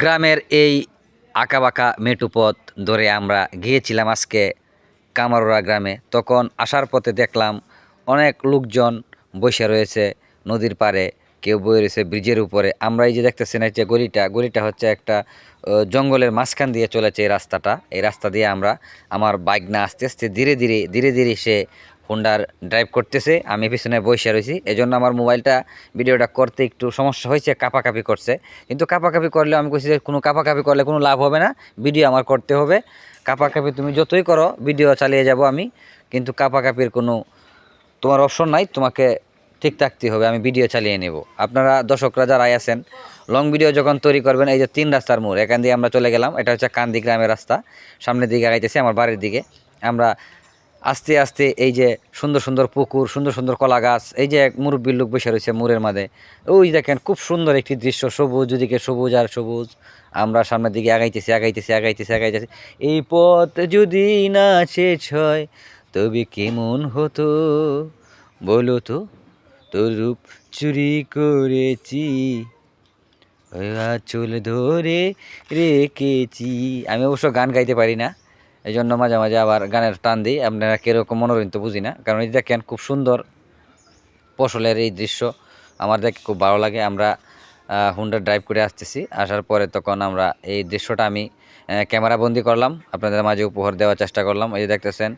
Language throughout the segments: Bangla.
গ্রামের এই আঁকাবাঁকা মেটু পথ ধরে আমরা গিয়েছিলাম আজকে কামারোরা গ্রামে। তখন আসার পথে দেখলাম অনেক লোকজন বসে রয়েছে নদীর পাড়ে, কেউ বয়ে রয়েছে ব্রিজের উপরে। আমরা এই যে দেখতেছি না যে গলিটা গলিটা হচ্ছে একটা জঙ্গলের মাঝখান দিয়ে চলেছে এই রাস্তাটা। এই রাস্তা দিয়ে আমরা, আমার বাইক না আস্তে আস্তে ধীরে ধীরে ধীরে ধীরে সে হোন্ডার ড্রাইভ করতেছে, আমি পিছনে বসে রয়েছি। এই জন্য আমার মোবাইলটা ভিডিওটা করতে একটু সমস্যা হয়েছে, কাপাকাপি করছে। কিন্তু কাপাকাপি করলে আমি কইছি যে কোনো কাপাকাপি করলে কোনো লাভ হবে না ভিডিও আমার করতে হবে। কাপাকাপি তুমি যতই করো ভিডিও চালিয়ে যাব আমি, কিন্তু কাপাকাপির কোনো তোমার অপশন নাই, তোমাকে ঠিক থাকতে হবে, আমি ভিডিও চালিয়ে নেব। আপনারা দর্শকরা যারা আছেন লং ভিডিও যখন তৈরি করবেন, এই যে তিন রাস্তার মোড়, এখান দিয়ে আমরা চলে গেলাম, এটা হচ্ছে কান্দি গ্রামের রাস্তা, সামনের দিকে আগাইতেছি, আমার বাড়ির দিকে। আমরা আস্তে আস্তে এই যে সুন্দর সুন্দর পুকুর, সুন্দর সুন্দর কলা গাছ এই যে এক মুরব্বীর লোক বসে রয়েছে মুরের মাঝে, ওই দেখেন খুব সুন্দর একটি দৃশ্য, সবুজ ওদিকে সবুজ আর সবুজ। আমরা সামনের দিকে আগাইতেছি আগাইতেছি আগাইতেছি আগাইতেছি। এই পথ যদি না শেষ হয়, তবে কেমন হতো? বলো তো, তোর রূপ চুরি করেছি চুল ধরে রেখেছি। আমি অবশ্য গান গাইতে পারি না। এই জন্য মাঝে মাঝে আবার গানের টান দিই। আপনারা কীরকম মনোরঞ্জন তো বুঝি না। কারণ এই দেখেন, খুব সুন্দর ফসলের এই দৃশ্য। আমার দেখে খুব ভালো লাগে। আমরা হুন্ডা ড্রাইভ করে আসতেছি। আসার পরে তখন আমরা এই দৃশ্যটা আমি ক্যামেরা বন্দি করলাম। আপনাদের মাঝে উপহার দেওয়ার চেষ্টা করলাম। এই দেখতেছেন,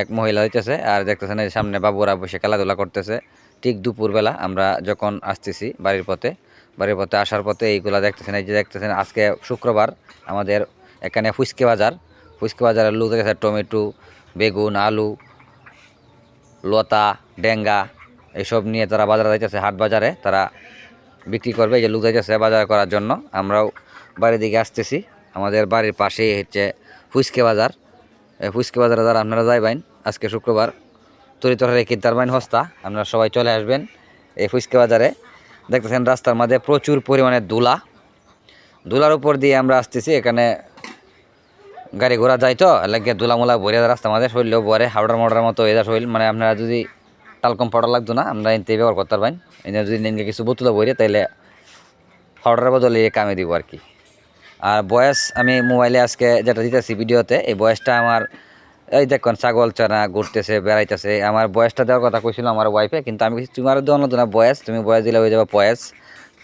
এক মহিলা হইতেছে আর দেখতেছেন এই সামনে বাবুরা বসে খেলাধুলা করতেছে। ঠিক দুপুরবেলা আমরা যখন আসতেছি বাড়ির পথে বাড়ির পথে আসার পথে এইগুলা দেখতেছেন। এই যে দেখতেছেন, আজকে শুক্রবার আমাদের এখানে ফুচকে বাজার। ফুচকে বাজারের লোক দেখেছে টমেটো, বেগুন, আলু, লতা, ডেঙ্গা এইসব নিয়ে তারা বাজারে যাইতেছে। হাট বাজারে তারা বিক্রি করবে। এই যে লোক যাইতেছে বাজার করার জন্য। আমরাও বাড়ির দিকে আসতেছি। আমাদের বাড়ির পাশেই হচ্ছে ফুচকে বাজার। এই ফুচকে বাজারে যারা আপনারা যাইবেন, আজকে শুক্রবার তরি তরিতরকারি কিনতে পারবেন হস্তা, আপনারা সবাই চলে আসবেন এই ফুচকে বাজারে। দেখতেছেন রাস্তার মধ্যে প্রচুর পরিমাণে ধুলা ধুলার উপর দিয়ে আমরা আসতেছি। এখানে গাড়ি ঘোড়া যায় তো লাগে ধুলামুলা ভরে রাস্তা আমাদের শরীরেও ভরে হাওড়ার মোড়ার মতো এদের শরীর মানে আপনারা যদি টালকম পাউডার লাগতো না, আমরা এনতে ব্যবহার করতে পারবেন। এনে যদি নিনকে কিছু বোতলে ভরে তাহলে পাউডারের বদলে কামে দিব আর কি। আর বয়স, আমি মোবাইলে আজকে যেটা দিতেছি ভিডিওতে, এই বয়সটা আমার, এই দেখুন, ছাগল চানা ঘুরতেছে, বেড়াইতেছে, আমার বয়সটা দেওয়ার কথা কইছিল আমার ওয়াইফে কিন্তু আমি তোমার দেওয়া নতো না, বয়স, তুমি বয়স দিলে হয়ে যাবে বয়স।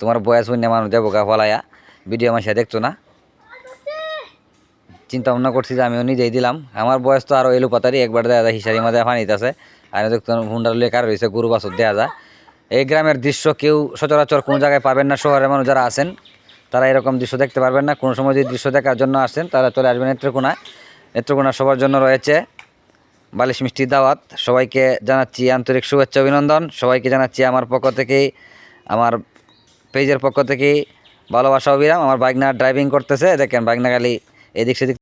তোমার বয়স হইলে মানুষ যাব গা ফলাইয়া ভিডিও আমার সে দেখতো না। চিন্তা ভাবনা করছি যে আমিও নিজেই দিলাম। আমার বয়স তো আরও এলু পাতারি একবার দেওয়া যায়, হিসারি মাঝে ফানিতেছে আর দেখতো হুন্ডার লেখার রয়েছে গরু বাছর দেওয়া যায়। এই গ্রামের দৃশ্য কেউ সচরাচর কোনো জায়গায় পাবেন না, শহরের মানুষ যারা আছেন, তারা এরকম দৃশ্য দেখতে পারবেন না। কোনো সময় যদি দৃশ্য দেখার জন্য আসেন তারা চলে আসবেন নেত্রকোনায় নেত্রকোনা সবার জন্য রয়েছে বালিশ মিষ্টি দাওয়াত। সবাইকে জানাচ্ছি আন্তরিক শুভেচ্ছা, অভিনন্দন। সবাইকে জানাচ্ছি আমার পক্ষ থেকেই, আমার পেজের পক্ষ থেকেই ভালোবাসা, অবিরাম। আমার বাইক না ড্রাইভিং করতেছে। দেখেন বাইক না খালি এদিক সেদিক